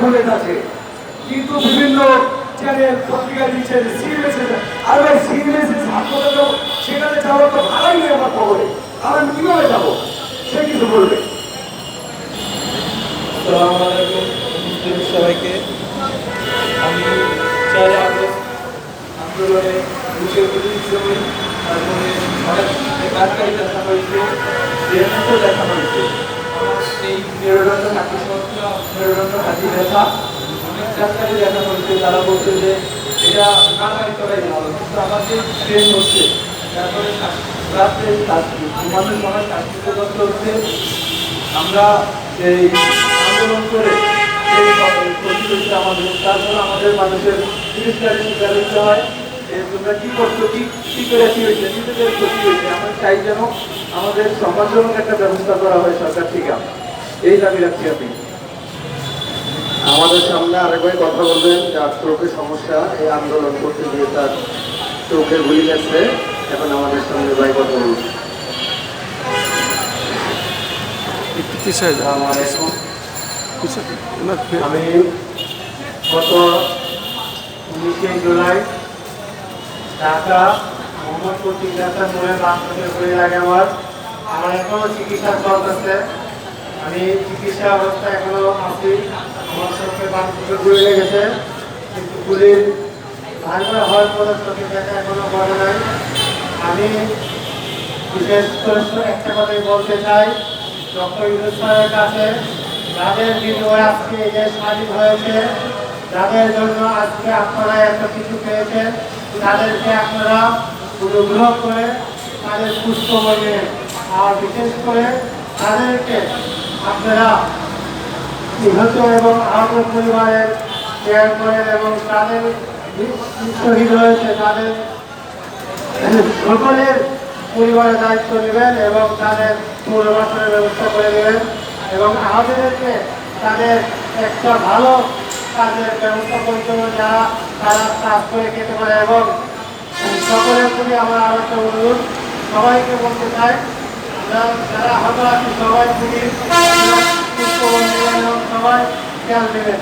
খুলে আছে কিন্তু বিভিন্ন চ্যানেল, পত্রিকা দিচ্ছে সিরিয়াস আর ভাই হাসপাতালে সেখানে তো ভাড়াই নেই আমার খবরে। আর আমি কীভাবে যাব? সে কিছু বলবে। সবাইকে। আমি আন্দোলনে তারপরে দেখা হয়েছে দেখা হয়েছে। আমার হাঁটি সমস্যা মেরুদণ্ড দেখা হয়েছে তারা বলছে যে, এটা গাড়ি করাই ভালো, কিন্তু আমার যে ট্রেন হচ্ছে। তারপরে রাত্রে ঘুমানোর সময় কষ্ট হচ্ছে আমরা এই আন্দোলন করে আমাদের তারপর আমাদের মানুষের চিকিৎসার শিকার হতে হয়। তোমরা কি করছ? কি কি করে কি হয়েছে? নিজেদের ক্ষতি হয়েছে? আমরা চাই যেন আমাদের সম্মানজনক একটা ব্যবস্থা করা হয় সরকার থেকে। এই দাবি রাখছি আমি। আমাদের সামনে আরেকবার কথা বলবেন যার চোখের সমস্যা এই আন্দোলন করতে গিয়ে তার চোখে গুলি গেছে। এখন আমাদের সঙ্গে ভাই কথা বলুন আমি গত উনিশে জুলাই ঢাকা মোহাম্মদপুর চিকিৎসা মোড়ে বাংলাদেশের হয়ে লাগে আমার আমার এখনও চিকিৎসা চলতেছে। আমি চিকিৎসা অবস্থা এখনও আছি। আমার চোখে বাম চোখে গুলি লেগেছে। কিন্তু গুলির ভালো হওয়ার পরে চোখে দেখা এখনও বলে নাই। আমি বিশেষ করে একটা কথাই বলতে চাই, ডক্টর ইউনুস কাছে যাদের বিনিময়ে আজকে এই যে স্বাধীন হয়েছে, যাদের জন্য আজকে আপনারা এত কিছু পেয়েছেন, তাদেরকে আপনারা অনুগ্রহ করে তাদের সুস্থ বলে আর বিশেষ করে তাদেরকে আপনারা নিহত এবং আহত পরিবারের কেয়ার করেন এবং তাদের শহীদ হয়েছে তাদের সকলের পরিবারের দায়িত্ব নেবেন এবং তাদের পুনর্বাসনের ব্যবস্থা করে দেবেন এবং আমাদেরকে তাদের একটা ভালো কাজের ব্যবস্থা করতে হবে যারা তারা কাজ করে খেতে পারে এবং সকলের প্রতি আমার আরও একটা অনুরোধ। সবাইকে বলতে চাই যারা আহত আছি সবাই নেবেন সবাই খেয়াল দেবেন